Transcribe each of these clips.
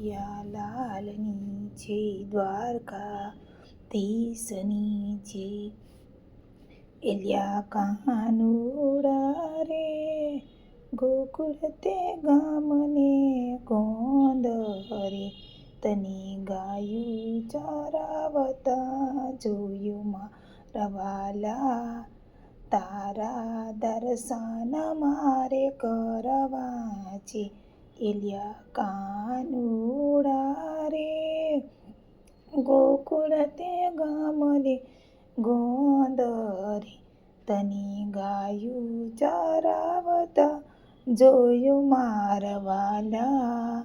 કનૈયા છે દ્વારકા ધીસની છે એલિયા કાનુડા રે ગોકુળ તે ગામને ગોંદ તને ગાયું ચારાવતા જોયું મારા વાલા તારા દર્શન મારે કરવા છે. એલિયા કાનુડા ગોંદ તની ગાયું ચરાવતા, જોયું મારવાલા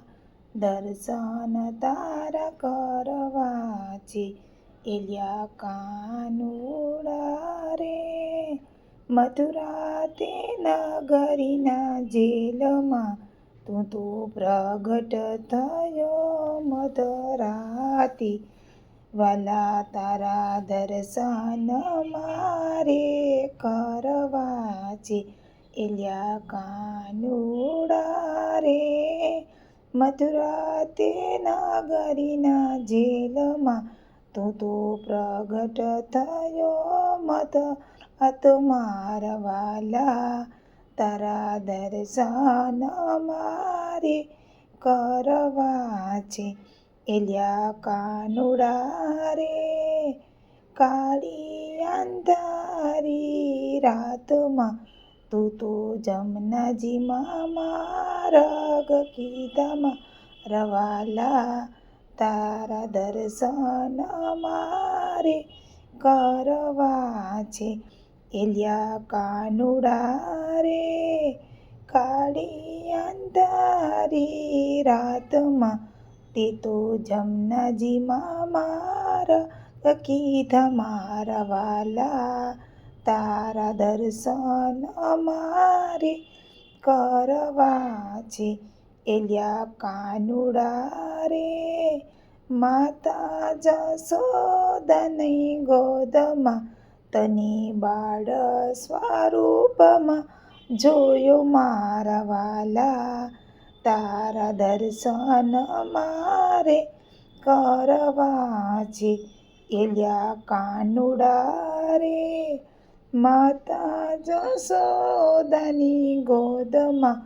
દર્શન તારા કરવા છે એલિયા કાનુડા રે મથુરા તે નગરીના જેલમાં તું તો પ્રગટ થયો મધરાતી. વાલા તારા દર્શન મારે કરવા છે એલિયા કાનુડા રે મથુરા તે નાગરીના જેલમાં તું તો પ્રગટ થયો મત અત મારવાલા તારા દર્શન મારે કરવા છે એલિયા કાનુડા રે કાળી અંધારી રાતમાં તું તો જમનાજીમાં મારગ કીધામાં રવાલા તારા દર્શન મારે કરવા છે. એલિયા કાનુડા રે કાળી અંધારી રાતમાં તે તો જમનાજીમાં મારા કીધા મારા વાલા, તારા દર્શન મારે કરવા છે. એલિયા કાનુડા રે માતા જસોદની ગોદમાં તને બાળ સ્વરૂપમાં જોયો મારા વાલા. તારા દર્શન મારે કરવા છે. એલિયા કાનુડા રે, માતા જસોદાની ગોદમાં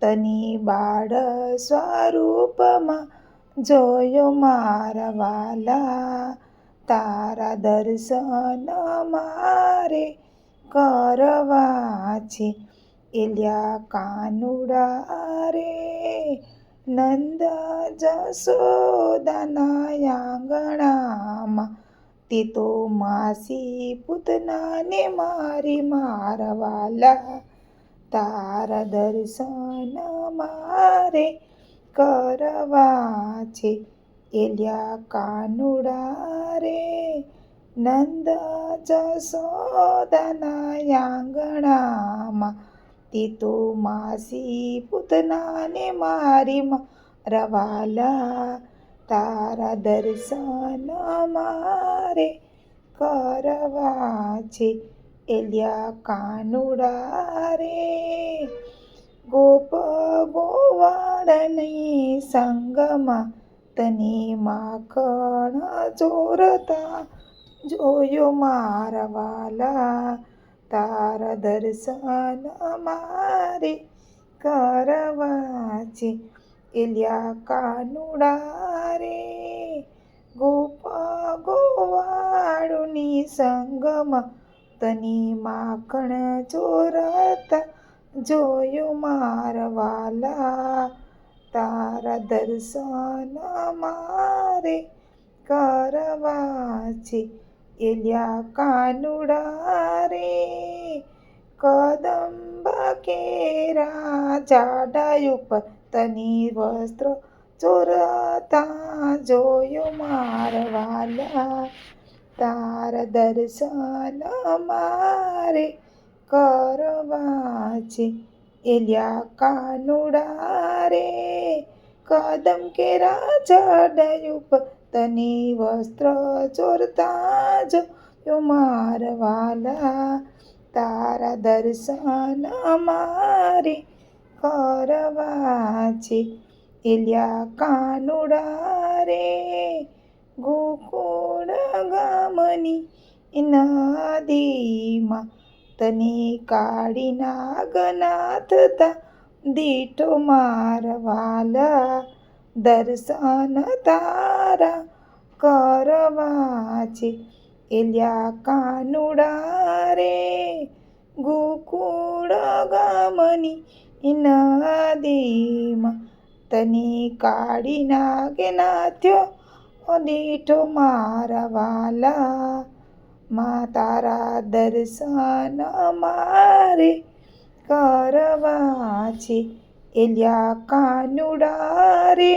તની બાળ સ્વરૂપમાં જોયો મારા વાલા. તારા દર્શન મારે કરવા છે. એલિયા કાનુડા રે નંદ જસોદાના આંગણામાં તે તો માસી પૂતનાને મારી મારવાલા તારા દર્શન મારે કરવા છે એલિયા કાનુડા રે નંદ જસોદાના આંગણામાં તે તો માસી પૂતનાને મારી રવાલા તારા દર્શન મારે કરવા છે. એલિયા કાનુડા રે, ગોપ ગોવાળની સંગમાં તને માખણ ચોરતા જોયો મારા વાલા તારા દર્શન મારે કરવા છે એલિયા કાનુડા રે ગોપ ગોવાળુની સંગમાં તની માખણ ચોરતા જોયો મારવાલા. તારા દર્શન મારે કરવા છે એલિયા કાનુડા રે કદંબ કેરા જાડા ઉપર તની વસ્ત્ર ચોરતા જોયો મારવાલા તાર દર્શન મારે કરવા છે. એલિયા કાનુડા રે કદમ કેરા ચડાય ઉપર તને વસ્ત્ર ચોરતા જ મારા મારવાલા. તારા દર્શન મારે કરવા છે. એલ્યા કાનુડા રે, ગોકુળ ગામની નદીમાં તને કાળી નાગનાથ દીઠો મારવાલા. દર્શન તારા કરવા છે એલ્યા કાનુડા રે ગોકુળ ગામની નદીમાં તને કાઢી નાગે નાથ્યો દીઠો મારા વાલા. મા તારા દર્શન મારે કરવા છે એલ્યા કાનુડા રે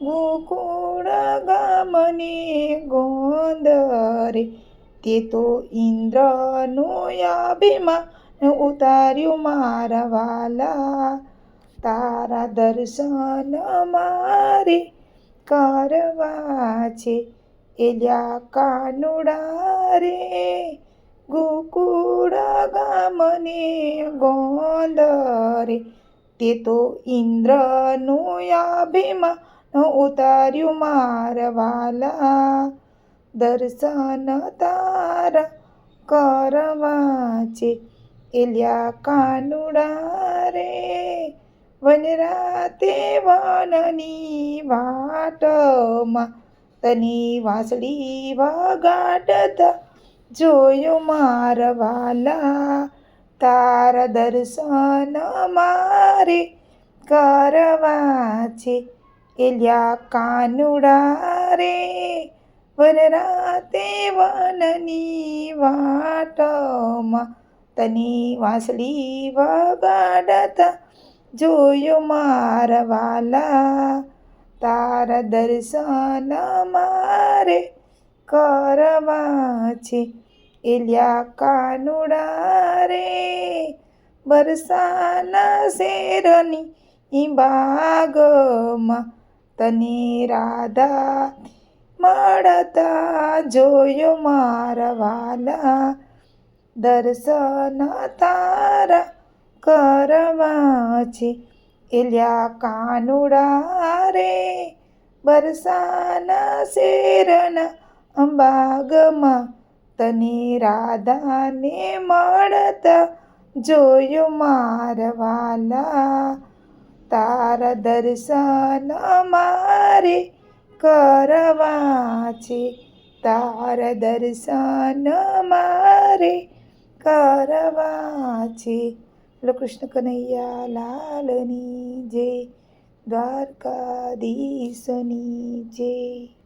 ગોકુળ ગામને ગોંદરે તે તો ઇન્દ્રનું અભિમાન ઉતાર્યું મારા વાલા તારા દર્શન મારે કરવા છે એલ્યા કાનુડા રે ગોકુળ ગામને ગોંદરે તે તો ઇન્દ્રનું અભિમાન ઉતાર્યું મારવાલા દર્શન તારા કરવા છે એલ્યા કાનુડા રે. વનરાતે વનની વાટમાં તની વાંસળી વગાડતા જોયો મારા વાલા. તારા દર્શન મારે કરવા છે. એલ્યા કાનુડા રે વનરાતે વનની વાટમાં તની વાંસળી વગાડતા જોયો મારવાલા તારા દર્શન મારે કરવા છે. એલ્યા કાનુડા રે બરસાના શેરની બાગમાં તને રાધા મળતા જોયો મારા દર્શન તારા કરવા છે એલ્યા કાનુડા રે બરસાના શેરના અંબાગમાં તને રાધાને મળતા જોયો મારવાલા તારા દર્શન મારે કરવા છે. તારા દર્શન મારે કરવા છે. કૃષ્ણ કનૈયા લાલની જય, દ્વારકાધીશની જય.